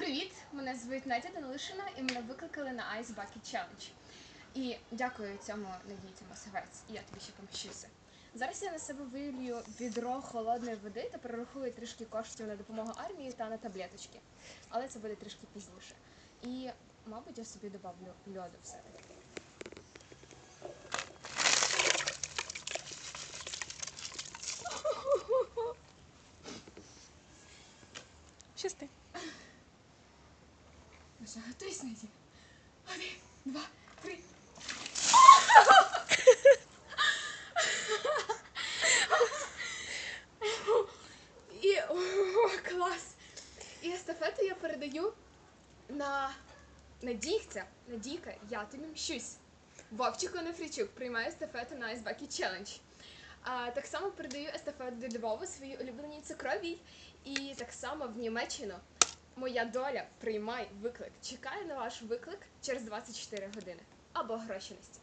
Привіт! Мене звуть Надя Данилишина і мене викликали на Ice Bucket Challenge. І дякую цьому Надійці Масавець, і я тобі ще помщуся. Зараз я на себе вилью відро холодної води та перерахую трішки коштів на допомогу армії та на таблеточки. Але це буде трішки пізніше. І, мабуть, я собі добавлю льоду все-таки. Щасти. Що, готуйся, Надя. Один, два, три. І клас! І естафету я передаю на Надійця. Надійка, я тобі мщусь. Вовчику Нефрічук приймає естафету на Bucket Challenge. А, так само передаю естафету до Львова своїй улюбленій цукровій. І так само в Німеччину Моя доля приймай виклик. Чекаю на ваш виклик через 24 години. Або гроші Насті.